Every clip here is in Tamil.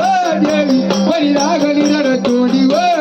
ஓடி ஓடி வழியாக நடத்தோடி ஓ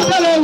Hallelujah.